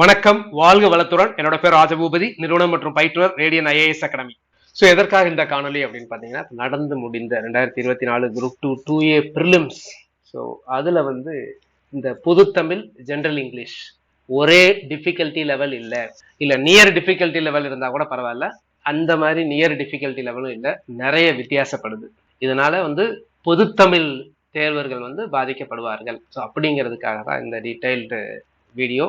வணக்கம் வாழ்க வளத்துடன். என்னோட பேர் ராஜபூபதி நிறுவனம் மற்றும் பயிற்றுனர் ரேடியன் ஐஏஎஸ் அகாடமி. ஸோ எதற்காக இந்த காணொலி அப்படின்னு பார்த்தீங்கன்னா நடந்து முடிந்த ரெண்டாயிரத்தி இருபத்தி நாலு group two two A prelims so அதில் வந்து இந்த பொதுத்தமிழ் ஜென்ரல் இங்கிலீஷ் ஒரே டிஃபிகல்ட்டி லெவல் இல்லை. இல்லை நியர் டிஃபிகல்ட்டி லெவல் இருந்தால் கூட பரவாயில்ல. அந்த மாதிரி நியர் டிஃபிகல்ட்டி லெவலும் இல்லை. நிறைய வித்தியாசப்படுது. இதனால வந்து பொதுத்தமிழ் தேர்வர்கள் வந்து பாதிக்கப்படுவார்கள். ஸோ அப்படிங்கிறதுக்காக தான் இந்த டீட்டெயில்டு வீடியோ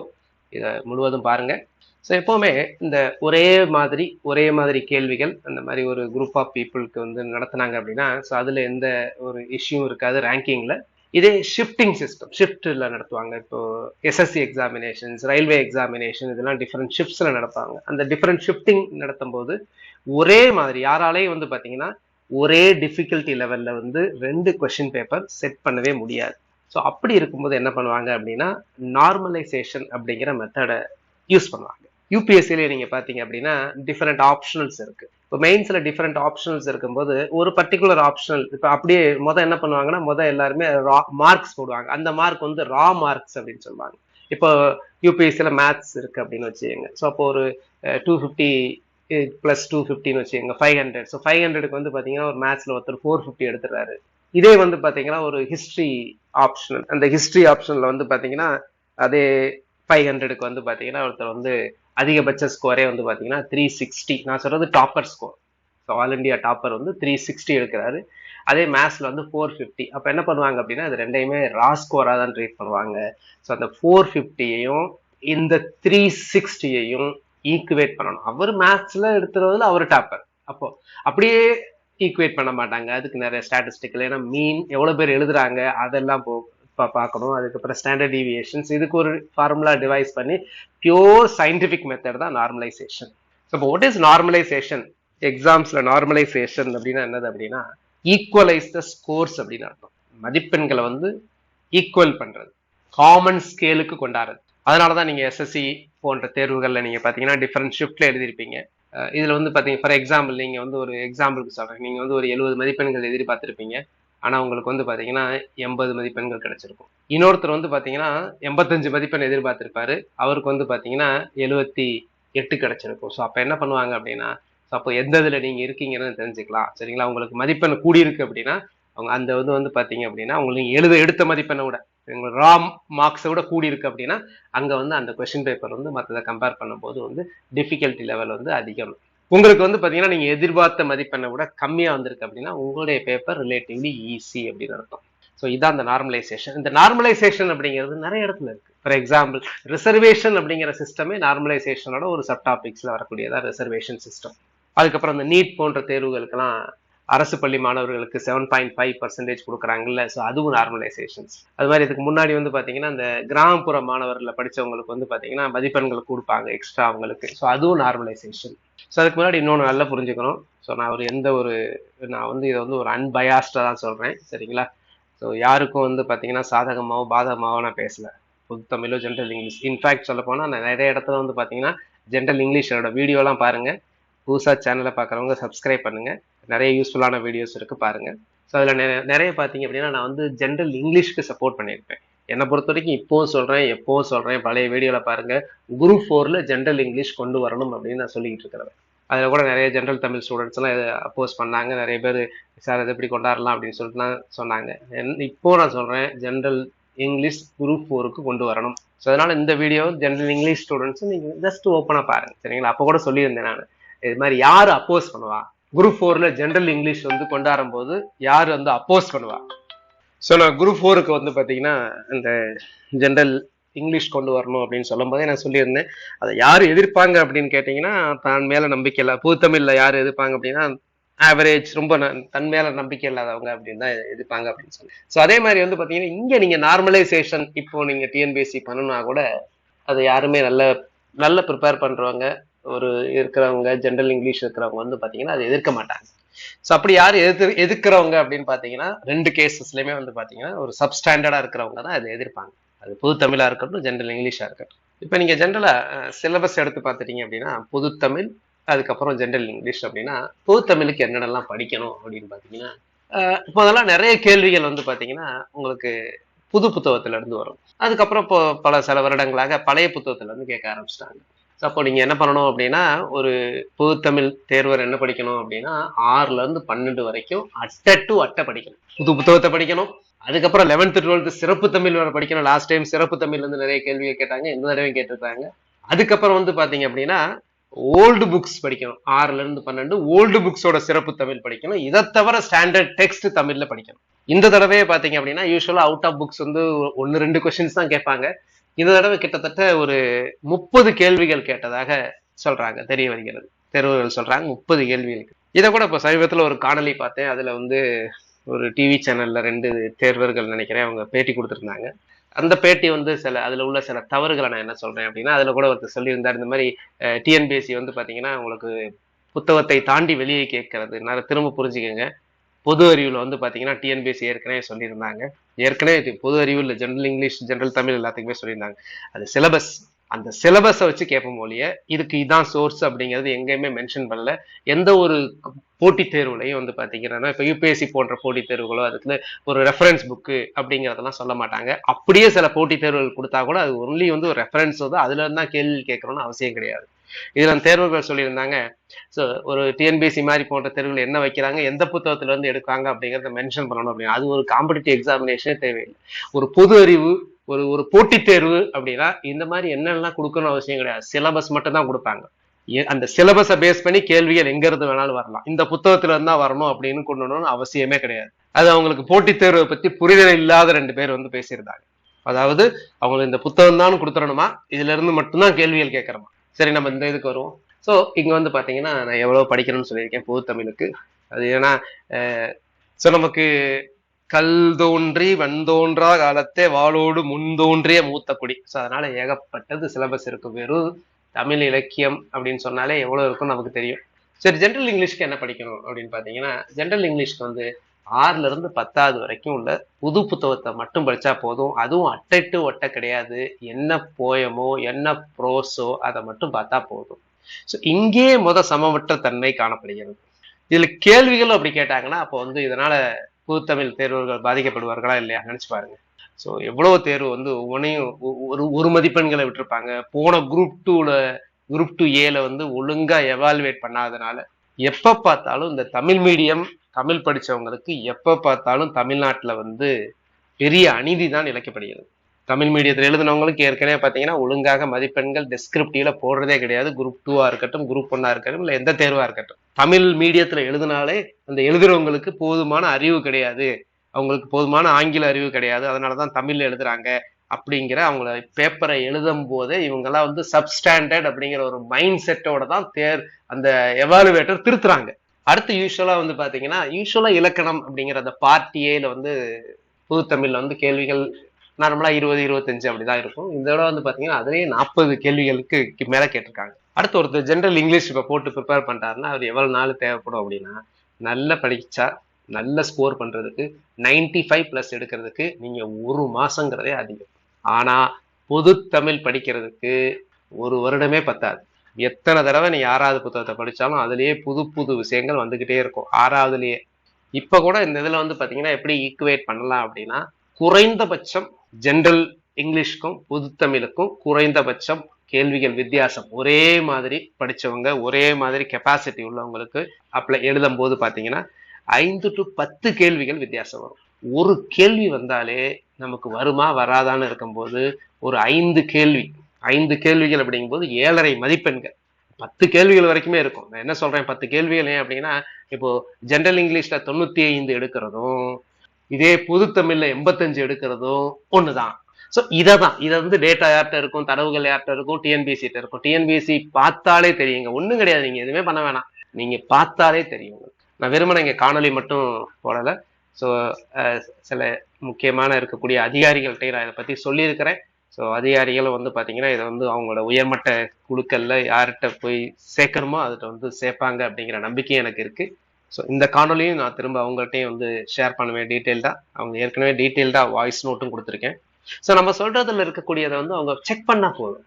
இதை முழுவதும் பாருங்கள் ஸோ எப்போவுமே இந்த ஒரே மாதிரி ஒரே மாதிரி கேள்விகள் அந்த மாதிரி ஒரு குரூப் ஆஃப் பீப்புளுக்கு வந்து நடத்துனாங்க அப்படின்னா ஸோ அதில் எந்த ஒரு இஷ்யூ இருக்காது ரேங்கிங்கில் இதே ஷிஃப்டிங் சிஸ்டம் ஷிஃப்ட்டில் நடத்துவாங்க. இப்போ எஸ்எஸ்சி எக்ஸாமினேஷன்ஸ் ரயில்வே எக்ஸாமினேஷன் இதெல்லாம் டிஃப்ரெண்ட் ஷிஃப்ட்ஸில் நடப்பாங்க. அந்த டிஃப்ரெண்ட் ஷிஃப்டிங் நடத்தும் போது ஒரே மாதிரி யாராலேயும் வந்து பார்த்தீங்கன்னா ஒரே டிஃபிகல்ட்டி லெவலில் வந்து ரெண்டு கொஷின் பேப்பர் செட் பண்ணவே முடியாது. ஸோ அப்படி இருக்கும்போது என்ன பண்ணுவாங்க அப்படின்னா நார்மலைசேஷன் அப்படிங்கிற மெத்தடை யூஸ் பண்ணுவாங்க. யூபிஎஸ்சிலே நீங்கள் பார்த்தீங்க அப்படின்னா டிஃப்ரெண்ட் ஆப்ஷனல்ஸ் இருக்குது இப்போ மெயின்ஸில் டிஃப்ரெண்ட் ஆப்ஷனல்ஸ் இருக்கும்போது ஒரு பர்டிகுலர் ஆப்ஷனல் இப்போ அப்படியே மொதல் என்ன பண்ணுவாங்கன்னா மொதல் எல்லாருமே ரா மார்க்ஸ் போடுவாங்க. அந்த மார்க் வந்து ரா மார்க்ஸ் அப்படின்னு சொல்லுவாங்க. இப்போ யூபிஎஸ்சியில் மேத்ஸ் இருக்கு அப்படின்னு வச்சுக்கோங்க. ஸோ அப்போ ஒரு டூ ஃபிஃப்டி ப்ளஸ் டூ ஃபிஃப்டின்னு வச்சுக்கோங்க. ஃபைவ் ஹண்ட்ரட் ஸோ ஃபைவ் ஹண்ட்ரடுக்கு வந்து பார்த்தீங்கன்னா ஒரு மேத்ஸில் ஒருத்தர் ஃபோர் ஃபிஃப்டி எடுத்துறாரு இதே வந்து பார்த்தீங்கன்னா ஒரு ஹிஸ்ட்ரி ஆப்ஷனல் அந்த ஹிஸ்ட்ரி ஆப்ஷனில் வந்து பார்த்தீங்கன்னா அதே ஃபைவ் ஹண்ட்ரடுக்கு வந்து பார்த்தீங்கன்னா ஒருத்தர் வந்து அதிகபட்ச ஸ்கோரே வந்து பார்த்தீங்கன்னா த்ரீ சிக்ஸ்டி நான் சொல்கிறது topper score so all India topper வந்து த்ரீ சிக்ஸ்டி எடுக்கிறாரு. அதே மேத்ஸில் வந்து ஃபோர் ஃபிஃப்டி அப்போ என்ன பண்ணுவாங்க அப்படின்னா அது ரெண்டையுமே ரா ஸ்கோராக தான் ட்ரீட் பண்ணுவாங்க. ஸோ அந்த ஃபோர் ஃபிஃப்டியையும் இந்த த்ரீ சிக்ஸ்டியையும் ஈக்குவேட் பண்ணணும். அவர் மேத்ஸில் எடுத்துறதுல அவர் டாப்பர் அப்போ அப்படியே ஈக்குவேட் பண்ண மாட்டாங்க. அதுக்கு நிறைய ஸ்டாட்டிஸ்டிக்கல் ஏன்னா மீன் எவ்வளோ பேர் எழுதுறாங்க அதெல்லாம் போ பார்க்கணும். அதுக்கப்புறம் ஸ்டாண்டர்ட் டிவியேஷன்ஸ் இதுக்கு ஒரு ஃபார்முலா டிவைஸ் பண்ணி பியோர் சயின்டிஃபிக் மெத்தட் தான் நார்மலைசேஷன் ஸோ இப்போ வாட் இஸ் நார்மலைசேஷன் எக்ஸாம்ஸில் நார்மலைசேஷன் அப்படின்னா என்னது அப்படின்னா ஈக்குவலைஸ் த ஸ்கோர்ஸ் அப்படின்னு அர்த்தம். மதிப்பெண்களை வந்து ஈக்குவல் பண்ணுறது காமன் ஸ்கேலுக்கு கொண்டாடுறது. அதனால தான் நீங்கள் எஸ்எஸ்சி போன்ற தேர்வுகளில் நீங்கள் பார்த்தீங்கன்னா டிஃப்ரெண்ட் ஷிஃப்ட்டில் எழுதியிருப்பீங்க. இதில் வந்து பார்த்தீங்க ஃபார் எக்ஸாம்பிள் நீங்கள் வந்து ஒரு எக்ஸாம்பிளுக்கு சொல்கிறேன் நீங்கள் வந்து ஒரு எழுபது மதிப்பெண்கள் எதிர்பார்த்துருப்பீங்க. ஆனால் உங்களுக்கு வந்து பார்த்தீங்கன்னா எண்பது மதிப்பெண்கள் கிடைச்சிருக்கும். இன்னொருத்தர் வந்து பார்த்தீங்கன்னா எண்பத்தஞ்சு மதிப்பெண் எதிர்பார்த்திருப்பாரு. அவருக்கு வந்து பார்த்தீங்கன்னா எழுபத்தி எட்டு கிடைச்சிருக்கும். ஸோ அப்போ என்ன பண்ணுவாங்க அப்படின்னா ஸோ அப்போ எந்த இதில் நீங்கள் இருக்கீங்கன்னு தெரிஞ்சுக்கலாம். சரிங்களா? உங்களுக்கு மதிப்பெண் கூடியிருக்கு அப்படின்னா அவங்க அந்த இது வந்து பார்த்தீங்க அப்படின்னா உங்களுக்கு எழுத எடுத்த மதிப்பெண்ணை விட உங்களுக்கு ரா மார்க்ஸை விட கூடி இருக்கு அப்படின்னா அங்கே வந்து அந்த கொஸ்டின் பேப்பர் வந்து மற்றதை கம்பேர் பண்ணும்போது வந்து டிஃபிகல்ட்டி லெவல் வந்து அதிகம். உங்களுக்கு வந்து பார்த்தீங்கன்னா நீங்கள் எதிர்பார்த்த மதிப்பெண்ணை விட கம்மியாக வந்திருக்கு அப்படின்னா உங்களுடைய பேப்பர் ரிலேட்டிவ்லி ஈஸி அப்படின்னு அர்த்தம். ஸோ இதான் அந்த நார்மலைசேஷன் இந்த நார்மலைசேஷன் அப்படிங்கிறது நிறைய இடத்துல இருக்கு. ஃபார் எக்ஸாம்பிள் ரிசர்வேஷன் அப்படிங்கிற சிஸ்டமே நார்மலைசேஷனோட ஒரு சப் டாபிக்ஸில் வரக்கூடியதான் ரிசர்வேஷன் சிஸ்டம் அதுக்கப்புறம் இந்த நீட் போன்ற தேர்வுகளுக்கெல்லாம் அரசு பள்ளி மாணவர்களுக்கு செவன் பாயிண்ட் ஃபைவ் பர்சன்டேஜ் கொடுக்குறாங்கல்ல ஸோ அதுவும் நார்மலைசேஷன்ஸ் அது மாதிரி இதுக்கு முன்னாடி வந்து பார்த்தீங்கன்னா இந்த கிராமப்புற மாணவர்களில் படித்தவங்களுக்கு வந்து பார்த்தீங்கன்னா மதிப்பெண்கள் கொடுப்பாங்க எக்ஸ்ட்ரா அவங்களுக்கு. ஸோ அதுவும் நார்மலைசேஷன் ஸோ அதுக்கு முன்னாடி இன்னொன்று நல்லா புரிஞ்சுக்கணும். ஸோ நான் ஒரு எந்த ஒரு நான் வந்து இதை வந்து ஒரு அன்பயாஸ்டாக தான் சொல்கிறேன் சரிங்களா? ஸோ யாருக்கும் வந்து பார்த்தீங்கன்னா சாதகமாகவோ பாதகமாகவோ நான் பேசலை. புது தமிழோ ஜென்ரல் இங்கிலீஷ் இன்ஃபேக்ட் சொல்ல போனால் நான் நிறைய இடத்துல வந்து பார்த்தீங்கன்னா ஜென்ரல் இங்கிலீஷோட வீடியோலாம் பாருங்கள் புதுசாக சேனலை பார்க்குறவங்க சப்ஸ்கிரைப் பண்ணுங்க. நிறைய யூஸ்ஃபுல்லான வீடியோஸ் இருக்கு பாருங்க. ஸோ அதில் நிறைய பார்த்தீங்க அப்படின்னா நான் வந்து ஜென்ரல் இங்கிலீஷ்க்கு சப்போர்ட் பண்ணியிருப்பேன். என்னை பொறுத்த வரைக்கும் இப்போவும் சொல்கிறேன் எப்போவும் சொல்கிறேன் பழைய வீடியோவில் பாருங்கள் குரூப் ஃபோரில் ஜென்ரல் இங்கிலீஷ் கொண்டு வரணும் அப்படின்னு நான் சொல்லிக்கிட்டு இருக்கிறேன் அதில் கூட நிறைய ஜென்ரல் தமிழ் ஸ்டூடெண்ட்ஸ்லாம் இதை அப்போஸ் பண்ணாங்க. நிறைய பேர் சார் இதை எப்படி கொண்டாடலாம்? அப்படின்னு சொல்லிட்டுலாம் சொன்னாங்க. என்- இப்போ நான் சொல்கிறேன் ஜென்ரல் இங்கிலீஷ் குரூப் ஃபோருக்கு கொண்டு வரணும். ஸோ அதனால் இந்த வீடியோ ஜென்ரல் இங்கிலீஷ் ஸ்டூடெண்ட்ஸ் நீங்கள் ஜஸ்ட் ஓப்பனாக பாருங்கள் சரிங்களா? அப்போ கூட சொல்லியிருந்தேன் நான். இது மாதிரி யார் அப்போஸ் பண்ணுவா? குரூப் ஃபோர்ல ஜென்ரல் இங்கிலீஷ் வந்து கொண்டாடும் போது யார் வந்து அப்போஸ் பண்ணுவா? ஸோ நான் குரூப் ஃபோருக்கு வந்து பார்த்தீங்கன்னா இந்த ஜென்ரல் இங்கிலீஷ் கொண்டு வரணும் அப்படின்னு சொல்லும் போதே நான் சொல்லியிருந்தேன். அதை யார் எதிர்ப்பாங்க அப்படின்னு கேட்டிங்கன்னா தான் மேலே நம்பிக்கை இல்லை புதுத்தமிழ்ல யார் எதிர்ப்பாங்க அப்படின்னா ஆவரேஜ் ரொம்ப தன் மேல நம்பிக்கை இல்லாதவங்க அப்படின்னு தான் எதிர்ப்பாங்க அப்படின்னு சொல்லி. ஸோ அதே மாதிரி வந்து பார்த்தீங்கன்னா இங்கே நீங்கள் நார்மலைசேஷன் இப்போ நீங்கள் டிஎன்பிஎஸ்சி பண்ணணும்னா கூட அதை யாருமே நல்ல நல்ல ப்ரிப்பேர் பண்ணுறவங்க ஒரு இருக்கிறவங்க ஜென்ரல் இங்கிலீஷ் இருக்கிறவங்க வந்து பாத்தீங்கன்னா அதை எதிர்க்க மாட்டாங்க. ஸோ அப்படி யார் எதிர்த்து எதிர்க்கிறவங்க அப்படின்னு பாத்தீங்கன்னா ரெண்டு கேசஸ்லயுமே வந்து பாத்தீங்கன்னா ஒரு சப்ஸ்டாண்டர்டா இருக்கிறவங்க தான் அதை எதிர்ப்பாங்க. அது பொது தமிழா இருக்கட்டும் ஜென்ரல் இங்கிலீஷா இருக்கட்டும். இப்போ நீங்க ஜென்ரலா சிலபஸ் எடுத்து பார்த்துட்டீங்க அப்படின்னா பொது தமிழ் அதுக்கப்புறம் ஜென்ரல் இங்கிலீஷ் அப்படின்னா பொது தமிழுக்கு என்னென்னலாம் படிக்கணும் அப்படின்னு பாத்தீங்கன்னா இப்போ அதெல்லாம் நிறைய கேள்விகள் வந்து பாத்தீங்கன்னா உங்களுக்கு புது புத்தகத்துல இருந்து வரும். அதுக்கப்புறம் இப்போ பல சில வருடங்களாக பழைய புத்தகத்துல இருந்து கேட்க ஆரம்பிச்சிட்டாங்க. ஸோ அப்போ நீங்க என்ன பண்ணணும் அப்படின்னா ஒரு புதுத்தமிழ் தேர்வர் என்ன படிக்கணும் அப்படின்னா ஆறுல இருந்து பன்னெண்டு வரைக்கும் அட்டை டு அட்டை படிக்கணும். புது புத்தகத்தை படிக்கணும். அதுக்கப்புறம் லெவன்த்து டுவெல்த்து சிறப்பு தமிழ் வரை படிக்கணும். லாஸ்ட் டைம் சிறப்பு தமிழ்ல இருந்து நிறைய கேள்விகள் கேட்டாங்க. இந்த தடவையும் கேட்டிருக்காங்க. அதுக்கப்புறம் வந்து பாத்தீங்க அப்படின்னா ஓல்டு புக்ஸ் படிக்கணும். ஆறுல இருந்து பன்னெண்டு ஓல்டு புக்ஸோட சிறப்பு தமிழ் படிக்கணும். இதை தவிர ஸ்டாண்டர்ட் டெக்ஸ்ட் தமிழ்ல படிக்கணும். இந்த தடவையே பாத்தீங்க அப்படின்னா யூஸ்வலா அவுட் ஆஃப் புக்ஸ் வந்து ஒன்னு ரெண்டு கொஸ்டின்ஸ் தான் கேட்பாங்க. இந்த தடவை கிட்டத்தட்ட ஒரு முப்பது கேள்விகள் கேட்டதாக சொல்றாங்க தெரிய வருகிறது. தேர்வுகள் சொல்றாங்க முப்பது கேள்விகள். இதை கூட இப்போ சமீபத்தில் ஒரு காணொலி பார்த்தேன். அதில் வந்து ஒரு டிவி சேனலில் ரெண்டு தேர்வர்கள் நினைக்கிறேன் அவங்க பேட்டி கொடுத்துருந்தாங்க. அந்த பேட்டி வந்து சில அதில் உள்ள சில தவறுகளை நான் என்ன சொல்கிறேன் அப்படின்னா அதில் கூட ஒருத்தர் சொல்லியிருந்தார் இந்த மாதிரி டிஎன்பிஎஸ்சி வந்து பார்த்தீங்கன்னா உங்களுக்கு புத்தகத்தை தாண்டி வெளியே கேட்கறது நான் திரும்ப புரிஞ்சுக்கோங்க. பொது அறிவில் வந்து பார்த்தீங்கன்னா டிஎன்பிஎஸ்சி ஏற்கனவே சொல்லியிருந்தாங்க. ஏற்கனவே இது பொது அறிவு இல்லை ஜென்ரல் இங்கிலீஷ் ஜென்ரல் தமிழ் எல்லாத்துக்குமே சொல்லியிருந்தாங்க. அது சிலபஸ் அந்த சிலபஸை வச்சு கேட்போம் மொழிய இதுக்கு இதான் சோர்ஸ் அப்படிங்கிறது எங்கேயுமே மென்ஷன் பண்ணல. எந்த ஒரு போட்டித் தேர்வுலையும் வந்து பார்த்தீங்கன்னா இப்போ யூபிஎஸ்சி போன்ற போட்டித் தேர்வுகளோ அதுக்கு ஒரு ரெஃபரன்ஸ் புக்கு அப்படிங்கிறதெல்லாம் சொல்ல மாட்டாங்க. அப்படியே சில போட்டித் தேர்வுகள் கொடுத்தா கூட அது ஒன்லி வந்து ஒரு ரெஃபரன்ஸ் வந்து அதுல இருந்தா கேள்வி கேட்கணும்னு அவசியம் கிடையாது. இதெல்லாம் தேர்வுகள் சொல்லியிருந்தாங்க. ஸோ ஒரு டிஎன்பிஎஸ்சி மாதிரி போன்ற தேர்வுகள் என்ன வைக்கிறாங்க எந்த புத்தகத்துல இருந்து எடுக்காங்க அப்படிங்கறத மென்ஷன் பண்ணணும் அப்படின்னு அது ஒரு காம்படிட்டிவ் எக்ஸாமினேஷனே தேவையில்லை. ஒரு பொது அறிவு ஒரு ஒரு போட்டித் தேர்வு அப்படின்னா இந்த மாதிரி என்னெல்லாம் கொடுக்கணும் அவசியம் கிடையாது. சிலபஸ் மட்டும் தான் கொடுப்பாங்க அந்த சிலபஸை பேஸ் பண்ணி கேள்விகள் எங்க இருந்து வேணாலும் வரலாம். இந்த புத்தகத்துல இருந்தா வரணும் அப்படின்னு கொண்டு வரணும்னு அவசியமே கிடையாது. அது அவங்களுக்கு போட்டித் தேர்வை பத்தி புரிதல் இல்லாத ரெண்டு பேர் வந்து பேசியிருந்தாங்க. அதாவது அவங்களுக்கு இந்த புத்தகம் தான் கொடுத்துடணுமா? இதுல இருந்து மட்டும்தான் கேள்விகள் கேட்கறமா? சரி நம்ம இந்த இதுக்கு வருவோம். ஸோ இங்கே வந்து பார்த்தீங்கன்னா நான் எவ்வளோ படிக்கணும்னு சொல்லியிருக்கேன் பொது தமிழுக்கு. அது ஏன்னா ஸோ நமக்கு கல் தோன்றி வந்தோன்றா காலத்தே வாளோடு முன் தோன்றிய மூத்த குடி. ஸோ அதனால ஏகப்பட்டது சிலபஸ் இருக்கு. வெறும் தமிழ் இலக்கியம் அப்படின்னு சொன்னாலே எவ்வளோ இருக்கும் நமக்கு தெரியும். சரி ஜென்ரல் இங்கிலீஷ்க்கு என்ன படிக்கணும் அப்படின்னு பார்த்தீங்கன்னா ஜென்ரல் இங்கிலீஷ்க்கு வந்து ஆறுல இருந்து பத்தாவது வரைக்கும் உள்ள புது புத்தகத்தை மட்டும் படிச்சா போதும். அதுவும் அட்டை ஒட்ட ஒட்டை கிடையாது. என்ன போயமோ என்ன ப்ரோஸோ அதை மட்டும் பார்த்தா போதும். ஸோ இங்கே முத சமமற்ற தன்மை காணப்படுகிறது. இதுல கேள்விகள் அப்படி கேட்டாங்கன்னா அப்போ வந்து இதனால புதுத்தமிழ் தேர்வுகள் பாதிக்கப்படுவார்களா இல்லையா? நினைச்சு பாருங்க. ஸோ எவ்வளவு தேர்வு வந்து ஒவ்வொன்றையும் ஒரு ஒரு மதிப்பெண்களை விட்டுருப்பாங்க. போன குரூப் டூல குரூப் டூ ஏல வந்து ஒழுங்கா எவால்வேட் பண்ணாதனால எப்ப பார்த்தாலும் இந்த தமிழ் மீடியம் தமிழ் படித்தவங்களுக்கு எப்போ பார்த்தாலும் தமிழ்நாட்டில் வந்து பெரிய அநீதி தான் இழைக்கப்படுகிறது தமிழ் மீடியத்தில் எழுதினவங்களுக்கு ஏற்கனவே பார்த்தீங்கன்னா ஒழுங்காக மதிப்பெண்கள் டெஸ்கிரிப்டிவ்ல போடுறதே கிடையாது. குரூப் டூவாக இருக்கட்டும் குரூப் ஒன்னாக இருக்கட்டும் இல்லை எந்த தேர்வாக இருக்கட்டும். தமிழ் மீடியத்தில் எழுதினாலே அந்த எழுதுறவங்களுக்கு போதுமான அறிவு கிடையாது. அவங்களுக்கு போதுமான ஆங்கில அறிவு கிடையாது. அதனாலதான் தமிழில் எழுதுறாங்க அப்படிங்கிற அவங்கள பேப்பரை எழுதும் போதே இவங்கெல்லாம் வந்து சப்ஸ்டாண்டர்ட் அப்படிங்கிற ஒரு மைண்ட் செட்டோட தான் தேர் அந்த எவாலுவேட்டர் திருத்துறாங்க. அடுத்து யூஸ்வலா வந்து பாத்தீங்கன்னா யூஸ்வலா இலக்கணம் அப்படிங்கிற அந்த பார்ட் ஏல வந்து புதுத்தமிழ்ல வந்து கேள்விகள் நார்மலா இருபது இருபத்தஞ்சு அப்படிதான் இருக்கும். இதோட வந்து பாத்தீங்கன்னா அதுலேயே நாற்பது கேள்விகளுக்கு மேலே மேல கேட்டிருக்காங்க. அடுத்து ஒருத்தர் ஜென்ரல் இங்கிலீஷ் இப்ப போட்டு ப்ரிப்பேர் பண்றாருன்னா அவர் எவ்வளவு நாள் தேவைப்படும் அப்படின்னா நல்லா படிச்சா நல்ல ஸ்கோர் பண்றதுக்கு 95 ஃபைவ் பிளஸ் எடுக்கிறதுக்கு நீங்க ஒரு மாசங்கிறதே அதிகம். ஆனா பொது தமிழ் படிக்கிறதுக்கு ஒரு வருடமே பத்தாது. எத்தனை தடவை நீ ஆறாவது புத்தகத்தை படித்தாலும் அதுலேயே புது புது விஷயங்கள் வந்துக்கிட்டே இருக்கும். ஆறாவதுலேயே. இப்போ கூட இந்த இதில் வந்து பார்த்தீங்கன்னா எப்படி ஈக்குவேட் பண்ணலாம் அப்படின்னா குறைந்தபட்சம் ஜென்ரல் இங்கிலீஷ்க்கும் புதுத்தமிழுக்கும் குறைந்தபட்சம் கேள்விகள் வித்தியாசம் ஒரே மாதிரி படித்தவங்க ஒரே மாதிரி கெப்பாசிட்டி உள்ளவங்களுக்கு அப்ளை எழுதும் போது பார்த்தீங்கன்னா ஐந்து டு பத்து கேள்விகள் வித்தியாசம் வரும். ஒரு கேள்வி வந்தாலே நமக்கு வருமா வராதான்னு இருக்கும்போது ஒரு ஐந்து கேள்வி ஐந்து கேள்விகள் அப்படிங்கும்போது ஏழரை மதிப்பெண்கள். பத்து கேள்விகள் வரைக்குமே இருக்கும். நான் என்ன சொல்றேன்? பத்து கேள்விகள் ஏன் அப்படின்னா இப்போ ஜென்ரல் இங்கிலீஷ்ல தொண்ணூத்தி ஐந்து எடுக்கிறதும் இதே பொது தமிழ்ல எண்பத்தஞ்சு எடுக்கிறதும் ஒண்ணுதான். ஸோ இதை தான் இதை வந்து டேட்டா யார்கிட்ட இருக்கும்? தரவுகள் யார்கிட்ட இருக்கும்? டிஎன்பிசிட்ட இருக்கும். டிஎன்பிஎஸ்சி பார்த்தாலே தெரியுங்க ஒன்றும் கிடையாது. நீங்க எதுவுமே பண்ண வேணாம். நீங்க பார்த்தாலே தெரியும் நான் வெறுமனை இங்கே காணொளி மட்டும் போடலை. ஸோ சில முக்கியமான இருக்கக்கூடிய அதிகாரிகள்கிட்ட நான் இதை பத்தி சொல்லியிருக்கிறேன். ஸோ அதிகாரிகளும் வந்து பார்த்தீங்கன்னா இதை வந்து அவங்களோட உயர்மட்ட குழுக்கள்ல யார்கிட்ட போய் சேர்க்கணுமோ அதுகிட்ட வந்து சேர்ப்பாங்க அப்படிங்கிற நம்பிக்கை எனக்கு இருக்கு. ஸோ இந்த காணொலியும் நான் திரும்ப அவங்கள்ட்டையும் வந்து ஷேர் பண்ணுவேன் டீட்டெயில்டாக அவங்க ஏற்கனவே டீட்டெயில்டாக வாய்ஸ் நோட்டும் கொடுத்துருக்கேன். ஸோ நம்ம சொல்றதுல இருக்கக்கூடியதை வந்து அவங்க செக் பண்ணா போதும்.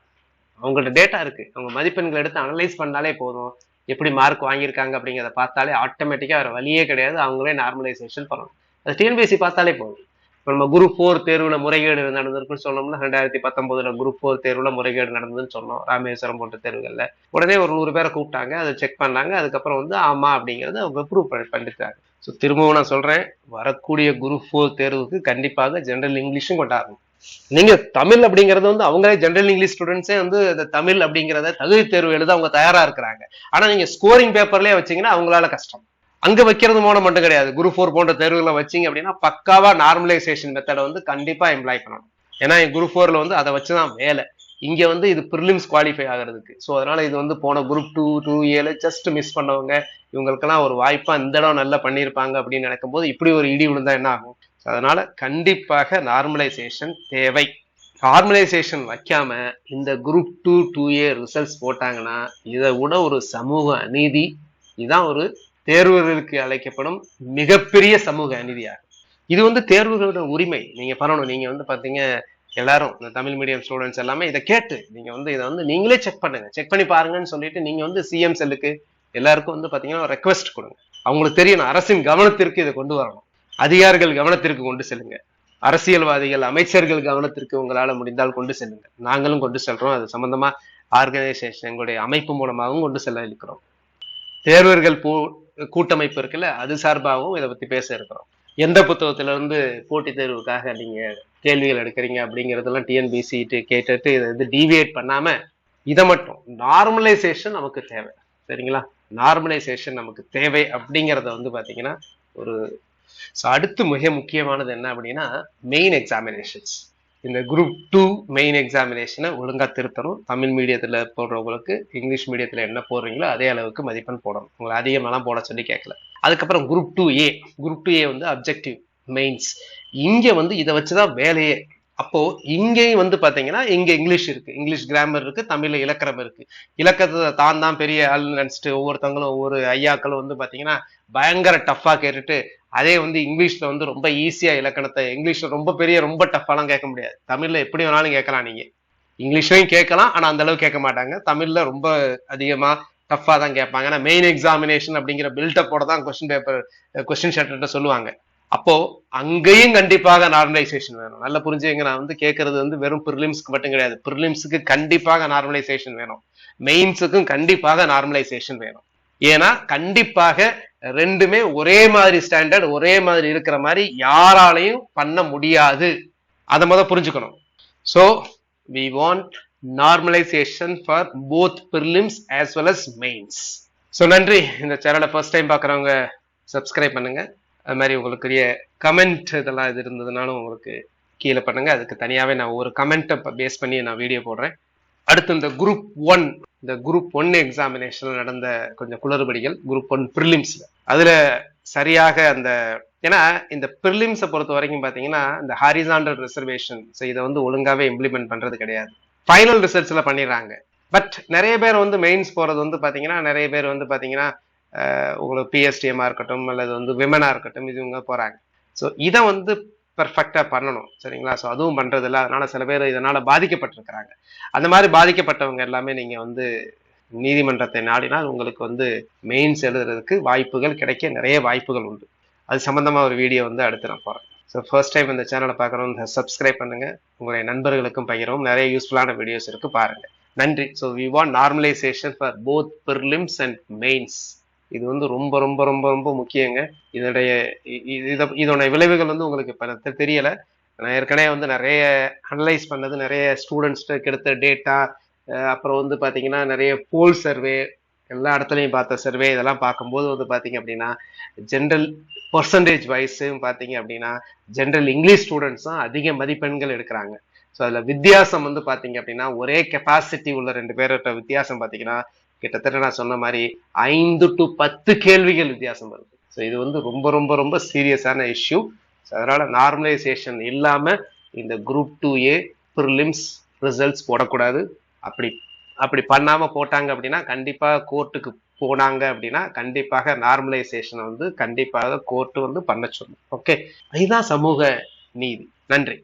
அவங்கள்ட்ட டேட்டா இருக்கு. அவங்க மதிப்பெண்கள் எடுத்து அனலைஸ் பண்ணாலே போதும். எப்படி மார்க் வாங்கியிருக்காங்க அப்படிங்கிறத பார்த்தாலே ஆட்டோமேட்டிக்காக வேறு வழியே கிடையாது. அவங்களே நார்மலைசேஷன் பண்ணணும். அது டிஎன்பிஎஸ்சி பார்த்தாலே போதும். இப்போ நம்ம குரூப் ஃபோர் தேர்வுல முறைகேடு நடந்திருக்குன்னு சொன்னோம்னா ரெண்டாயிரத்தி பத்தொன்பதுல குரூப் ஃபோர் தேர்வுல முறைகேடு நடந்ததுன்னு சொன்னோம் ராமேஸ்வரம் போன்ற தேர்வுகள்ல. உடனே ஒரு நூறு பேரை கூப்பிட்டாங்க அதை செக் பண்ணாங்க அதுக்கப்புறம் வந்து ஆமா அப்படிங்கறத அவங்க ப்ரூவ் பண்ணிட்டாங்க. ஸோ திரும்பவும் நான் சொல்றேன் வரக்கூடிய குரூப் ஃபோர் தேர்வுக்கு கண்டிப்பாக ஜென்ரல் இங்கிலீஷும் கொண்டாடணும். நீங்க தமிழ் அப்படிங்கறது வந்து அவங்களே ஜென்ரல் இங்கிலீஷ் ஸ்டூடெண்ட்ஸே வந்து இந்த தமிழ் அப்படிங்கிறத தகுதி தேர்வு எழுத அவங்க தயாரா இருக்கிறாங்க. ஆனா நீங்க ஸ்கோரிங் பேப்பர்லயே வச்சீங்கன்னா அவங்களால கஷ்டம். அங்க வைக்கிறது மூலம் மட்டும் கிடையாது. குரூப் ஃபோர் போன்ற தேர்வுகளை வச்சீங்க அப்படின்னா பக்காவா நார்மலைசேஷன் மெத்தடை வந்து கண்டிப்பா எம்ப்ளாய் பண்ணணும். ஏன்னா என் குரூப் ஃபோர்ல வந்து அதை வச்சுதான் வேலை. இங்க வந்து இது ப்ரிலிம்ஸ் குவாலிஃபை ஆகிறதுக்கு. ஸோ அதனால இது வந்து போன குரூப் டூ டூ ஏழு ஜஸ்ட் மிஸ் பண்ணவங்க இவங்களுக்கெல்லாம் ஒரு வாய்ப்பா இந்த இடம் நல்லா பண்ணியிருப்பாங்க அப்படின்னு நினைக்கும் போது இப்படி ஒரு இடி விழுந்தா என்ன ஆகும்? அதனால கண்டிப்பாக நார்மலைசேஷன் தேவை. நார்மலைசேஷன் வைக்காம இந்த group two two A results போட்டாங்கன்னா இதை விட ஒரு சமூக அநீதி இதுதான் ஒரு தேர்வுகளுக்கு அழைக்கப்படும் மிகப்பெரிய சமூக அநீதியாகும். இது வந்து தேர்வுகளோட உரிமை. நீங்க பண்ணணும். நீங்க வந்து பாத்தீங்க எல்லாரும் இந்த தமிழ் மீடியம் ஸ்டூடெண்ட்ஸ் எல்லாமே இதை கேட்டு நீங்க வந்து இதை வந்து நீங்களே செக் பண்ணுங்க. செக் பண்ணி பாருங்கன்னு சொல்லிட்டு நீங்க வந்து சிஎம் செல்லுக்கு எல்லாருக்கும் வந்து பாத்தீங்கன்னா ரெக்வஸ்ட் கொடுங்க. அவங்களுக்கு தெரியணும் அரசின் கவனத்திற்கு இதை கொண்டு வரணும். அதிகாரிகள் கவனத்திற்கு கொண்டு செல்லுங்க. அரசியல்வாதிகள் அமைச்சர்கள் கவனத்திற்கு உங்களால முடிந்தால் கொண்டு செல்லுங்க. நாங்களும் கொண்டு செல்றோம். அது சம்பந்தமா ஆர்கனைசேஷன் எங்களுடைய அமைப்பு மூலமாகவும் கொண்டு செல்ல இருக்கிறோம். தேர்வர்கள் போ கூட்டமைப்பு இருக்குல்ல அது சார்பாகவும் இதை பத்தி பேச இருக்கிறோம். எந்த புத்தகத்துல இருந்து போட்டித் தேர்வுக்காக நீங்க கேள்விகள் எடுக்கிறீங்க அப்படிங்கறதெல்லாம் டிஎன்பிசி கேட்டுட்டு இதை வந்து டிவியேட் பண்ணாம இதை மட்டும் நார்மலைசேஷன் நமக்கு தேவை. சரிங்களா? நார்மலைசேஷன் நமக்கு தேவை அப்படிங்கிறத வந்து பாத்தீங்கன்னா ஒரு அடுத்து மிக முக்கியமானது என்ன அப்படின்னா மெயின் எக்ஸாமினேஷன்ஸ் இந்த குரூப் டூ மெயின் எக்ஸாமினேஷனை ஒழுங்காக திருத்தணும். தமிழ் மீடியத்தில் போடுறவங்களுக்கு இங்கிலீஷ் மீடியத்தில் என்ன போடுறீங்களோ அதே அளவுக்கு மதிப்பெண் போடணும். உங்களை அதிகமாலாம் போட சொல்லி கேட்கல. அதுக்கப்புறம் group two A group two A வந்து அப்ஜெக்டிவ் மெயின்ஸ் இங்கே வந்து இதை வச்சு தான் வேலையே. அப்போ இங்கேயும் வந்து பாத்தீங்கன்னா இங்க இங்கிலீஷ் இருக்கு. இங்கிலீஷ் கிராமர் இருக்கு தமிழ்ல இலக்கணம் இருக்கு. இலக்கத்தை தான் தான் பெரிய ஆள் நினைச்சிட்டு ஒவ்வொருத்தவங்களும் ஒவ்வொரு ஐயாக்களும் வந்து பாத்தீங்கன்னா பயங்கர டஃப்பா கேட்டுட்டு அதே வந்து இங்கிலீஷ்ல வந்து ரொம்ப ஈஸியா இலக்கணத்தை இங்கிலீஷ்ல ரொம்ப பெரிய ரொம்ப டஃப்பாலாம் கேட்க முடியாது. தமிழ்ல எப்படி வேணாலும் கேட்கலாம் நீங்க. இங்கிலீஷ்லையும் கேட்கலாம் ஆனா அந்த அளவுக்கு கேட்க மாட்டாங்க. தமிழ்ல ரொம்ப அதிகமா டஃப்பா தான் கேட்பாங்க. ஏன்னா மெயின் எக்ஸாமினேஷன் அப்படிங்கிற பில்டப்போட தான் கொஸ்டின் பேப்பர் கொஸ்டின் ஷர்ட்ட சொல்லுவாங்க. அப்போ அங்கேயும் கண்டிப்பாக நார்மலைசேஷன் வேணும். நல்லா புரிஞ்சுங்க நான் வந்து கேட்கறது வந்து வெறும் ப்ரிலிம்ஸ்க்கு மட்டும் கிடையாது. ப்ரிலிம்ஸுக்கு கண்டிப்பாக நார்மலைசேஷன் வேணும். மெயின்ஸுக்கும் கண்டிப்பாக நார்மலைசேஷன் வேணும். ஏன்னா கண்டிப்பாக ரெண்டுமே ஒரே மாதிரி ஸ்டாண்டர்ட் ஒரே மாதிரி இருக்கிற மாதிரி யாராலையும் பண்ண முடியாது. அதை முத புரிஞ்சுக்கணும். So we want normalisation for both prelims as well as mains so நன்றி. இந்த சேனலை ஃபர்ஸ்ட் டைம் பார்க்குறவங்க சப்ஸ்கிரைப் பண்ணுங்க. அது மாதிரி உங்களுக்குரிய கமெண்ட் இதெல்லாம் இது இருந்ததுனாலும் உங்களுக்கு கீழே பண்ணுங்க. அதுக்கு தனியாகவே நான் ஒரு கமெண்ட்டை பேஸ் பண்ணி நான் வீடியோ போடுறேன். அடுத்து இந்த குரூப் ஒன் இந்த குரூப் ஒன் எக்ஸாமினேஷன்ல நடந்த கொஞ்சம் குளறுபடிகள் குரூப் ஒன் ப்ரிலிம்ஸ்ல அதுல சரியாக அந்த ஏன்னா இந்த ப்ரிலிம்ஸை பொறுத்த வரைக்கும் பாத்தீங்கன்னா இந்த ஹாரிசாண்டல் ரிசர்வேஷன் இதை வந்து ஒழுங்காவே இம்ப்ளிமெண்ட் பண்றது கிடையாது. ஃபைனல் ரிசர்ச்ல பண்ணிடுறாங்க. பட் நிறைய பேர் வந்து மெயின்ஸ் போறது வந்து பாத்தீங்கன்னா நிறைய பேர் வந்து பாத்தீங்கன்னா உங்களுக்கு பிஎஸ்டிஎம்மா இருக்கட்டும் அல்லது வந்து விமனா இருக்கட்டும் இது இவங்க போறாங்க. ஸோ இதை வந்து பெர்ஃபெக்டா பண்ணணும் சரிங்களா? ஸோ அதுவும் பண்ணுறதில்ல இல்லை சில பேர் இதனால் பாதிக்கப்பட்டிருக்கிறாங்க. அந்த மாதிரி பாதிக்கப்பட்டவங்க எல்லாமே நீங்கள் வந்து நீதிமன்றத்தை நாடினால் உங்களுக்கு வந்து மெயின்ஸ் எழுதுறதுக்கு வாய்ப்புகள் கிடைக்க நிறைய வாய்ப்புகள் உண்டு. அது சம்மந்தமாக ஒரு வீடியோ வந்து அடுத்து நான் போகிறேன் ஸோ ஃபர்ஸ்ட் டைம் இந்த சேனலை பார்க்குறவங்க சப்ஸ்கிரைப் பண்ணுங்க. உங்களுடைய நண்பர்களுக்கும் பகிரவும். நிறைய யூஸ்ஃபுல்லான வீடியோஸ் இருக்குது பாருங்கள் நன்றி. So we want normalisation for both prelims and mains இது வந்து ரொம்ப ரொம்ப ரொம்ப ரொம்ப முக்கியங்க. இதோடைய இதை இதோட விளைவுகள் வந்து உங்களுக்கு இப்போ தெரியல. நான் ஏற்கனவே வந்து நிறைய அனலைஸ் பண்ணது நிறைய ஸ்டூடெண்ட்ஸ்ட்டு கெடுத்த டேட்டா அப்புறம் வந்து பார்த்தீங்கன்னா நிறைய போல் சர்வே எல்லா இடத்துலையும் பார்த்த சர்வே இதெல்லாம் பார்க்கும்போது வந்து பார்த்தீங்க அப்படின்னா ஜென்ரல் பர்சன்டேஜ் வைஸும் பார்த்தீங்க அப்படின்னா ஜென்ரல் இங்கிலீஷ் ஸ்டூடெண்ட்ஸ் தான் அதிக மதிப்பெண்கள் எடுக்கிறாங்க. ஸோ அதில் வித்தியாசம் வந்து பார்த்தீங்க அப்படின்னா ஒரே கெப்பாசிட்டி உள்ள ரெண்டு பேர்கிட்ட வித்தியாசம் பார்த்தீங்கன்னா கிட்டத்தட்ட நான் சொன்ன மாதிரி ஐந்து டு பத்து கேள்விகள் வித்தியாசம் வருது ஸோ இது வந்து ரொம்ப ரொம்ப ரொம்ப சீரியஸான இஷ்யூ ஸோ அதனால நார்மலைசேஷன் இல்லாம இந்த group two A prelims results போடக்கூடாது. அப்படி அப்படி பண்ணாம போட்டாங்க அப்படின்னா கண்டிப்பா கோர்ட்டுக்கு போனாங்க அப்படின்னா கண்டிப்பாக நார்மலைசேஷனை வந்து கண்டிப்பாக கோர்ட்டு வந்து பண்ண சொல்லும். ஓகே இதுதான் சமூக நீதி. நன்றி.